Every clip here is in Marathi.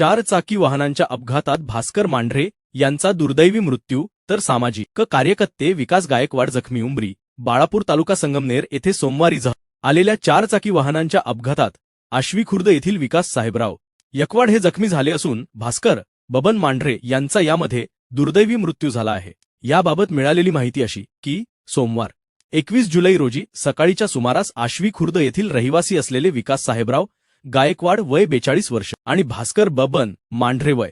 चार चाकी वाहनांच्या अपघातात भास्कर मांढरे यांचा दुर्दैवी मृत्यू तर सामाजिक कार्यकर्ते विकास गायकवाड जखमी उंबरी बाळापूर तालुका संगमनेर येथे सोमवारी झ आलेल्या चार चाकी वाहनांच्या अपघातात आश्वी खुर्द येथील विकास साहेबराव यकवाड हे जखमी झाले असून भास्कर बबन मांढरे यांचा यामध्ये दुर्दैवी मृत्यू झाला आहे. याबाबत मिळालेली माहिती अशी की सोमवार एकवीस जुलै रोजी सकाळीच्या सुमारास आश्वी खुर्द येथील रहिवासी असलेले विकास साहेबराव गायकवाड वय बेचाळीस वर्ष आणि भास्कर बबन मांढरे वय.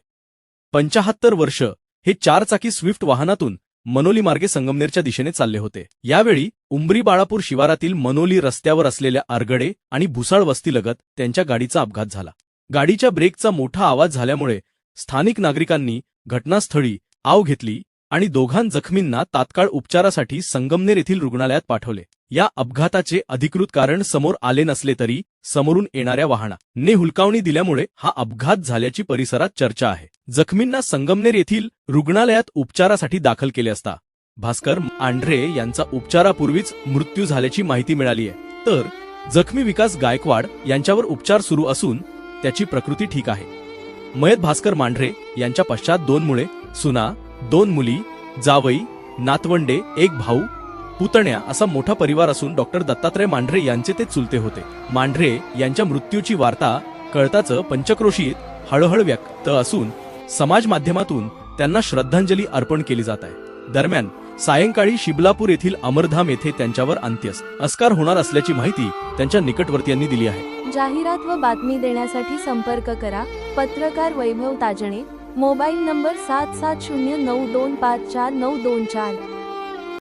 पंचाहत्तर वर्ष हे चारचाकी स्विफ्ट वाहनातून मनोली मार्गे संगमनेरच्या दिशेने चालले होते. यावेळी उंबरी बाळापूर शिवारातील मनोली रस्त्यावर असलेल्या आरगडे आणि भुसाळ वस्तीलगत त्यांच्या गाडीचा अपघात झाला. गाडीच्या ब्रेकचा मोठा आवाज झाल्यामुळे स्थानिक नागरिकांनी घटनास्थळी आव घेतली आणि दोघां जखमींना तात्काळ उपचारासाठी संगमनेर येथील रुग्णालयात पाठवले. या अपघाताचे अधिकृत कारण समोर आले नसले तरी समोरून येणाऱ्या वाहनाने हुलकावणी दिल्यामुळे हा अपघात झाल्याची परिसरात चर्चा आहे. जखमींना संगमनेर येथील रुग्णालयात उपचारासाठी दाखल केले असता भास्कर आंढरे यांचा उपचारापूर्वीच मृत्यू झाल्याची माहिती मिळाली आहे. तर जखमी विकास गायकवाड यांच्यावर उपचार सुरू असून त्याची प्रकृती ठीक आहे. मयत भास्कर मांढरे यांच्या पश्चात दोन मुळे सुना दोन मुली जावई नातवंडे एक भाऊ पुतण्या असा मोठा परिवार असून डॉक्टर दत्तात्रय मांढरे यांचे ते चुलते होते. मांढरे यांच्या मृत्यूची वार्ता कळताच पंचक्रोशीत हळहळ व्यक्त असून समाज माध्यमातून त्यांना श्रद्धांजली अर्पण केली जात आहे. दरम्यान सायंकाळी शिबलापूर येथील अमरधाम येथे त्यांच्यावर अंत्यस अस्कार होणार असल्याची माहिती त्यांच्या निकटवर्तीयांनी दिली आहे. जाहिरात व बातमी देण्यासाठी संपर्क करा. पत्रकार वैभव ताजणे. मोबाईल नंबर सात सात शून्य नऊ दोन पाच चार नऊ दोन चार.